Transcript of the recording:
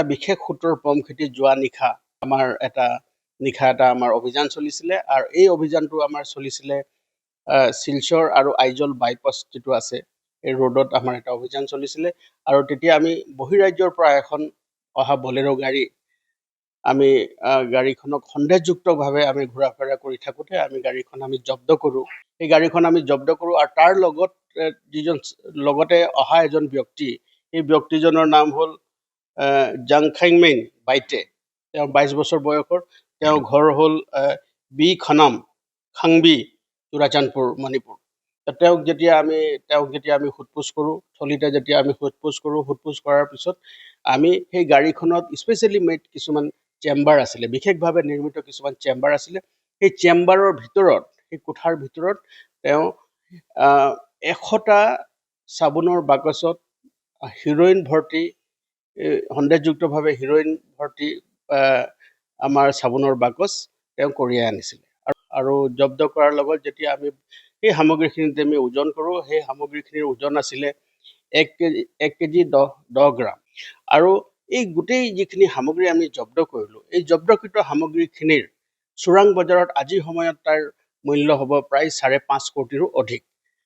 এটা বিশেষ সূত্ৰৰ পম খেতি যোৱা নিশা আমাৰ এটা, নিশা এটা আমাৰ অভিযান চলিছিলে আৰু এই অভিযানটো আমাৰ চলিছিলে শিলচৰ আৰু আইজল বাইপাছ যিটো আছে, এই ৰোডত আমাৰ এটা অভিযান চলিছিলে আৰু তেতিয়া আমি বহিৰাজ্যৰ পৰা এখন অহা বলেৰ' গাড়ী, আমি গাড়ীখনক সন্দেহযুক্তভাৱে আমি ঘূৰা ফুৰা কৰি থাকোঁতে আমি গাড়ীখন আমি জব্দ কৰোঁ। সেই গাড়ীখন আমি জব্দ কৰোঁ আৰু তাৰ লগত যিজন, লগতে অহা এজন ব্যক্তি সেই ব্যক্তিজনৰ নাম হ'ল আহ, জাংখাইংমেন বাইতে তেওঁ বাইছ বছৰ বয়সৰ। তেওঁৰ ঘৰ হ'ল বি খনাম খাংবি চুৰাচান্দপুৰ মণিপুৰ। তেওঁক যেতিয়া আমি তেওঁক যেতিয়া আমি সোধ পোছ কৰোঁ থলীতে যেতিয়া আমি সোধ পোছ কৰোঁ সোধ পোছ কৰাৰ পিছত আমি সেই গাড়ীখনত স্পেচিয়েলি মেড কিছুমান চেম্বাৰ আছিলে বিশেষভাৱে নিৰ্মিত কিছুমান চেম্বাৰ আছিলে। সেই চেম্বাৰৰ ভিতৰত সেই কোঠাৰ ভিতৰত তেওঁ এশটা চাবোনৰ বাকচত হিৰ'ইন ভৰ্তি সন্দেহযুক্তভাৱে হিৰ'ইন ভৰ্তি আমাৰ চাবোনৰ বাকচ তেওঁ কঢ়িয়াই আনিছিলে। আৰু জব্দ কৰাৰ লগত যেতিয়া আমি সেই সামগ্ৰীখিনিত আমি ওজন কৰোঁ, সেই সামগ্ৰীখিনিৰ ওজন আছিলে এক কেজি এক কেজি দহ দহ গ্ৰাম। আৰু এই গোটেই যিখিনি সামগ্ৰী আমি জব্দ কৰিলোঁ, এই জব্দকৃত সামগ্ৰীখিনিৰ চোৰাং বজাৰত আজিৰ সময়ত তাৰ মূল্য হ'ব প্ৰায় চাৰে পাঁচ কোটিৰো অধিক।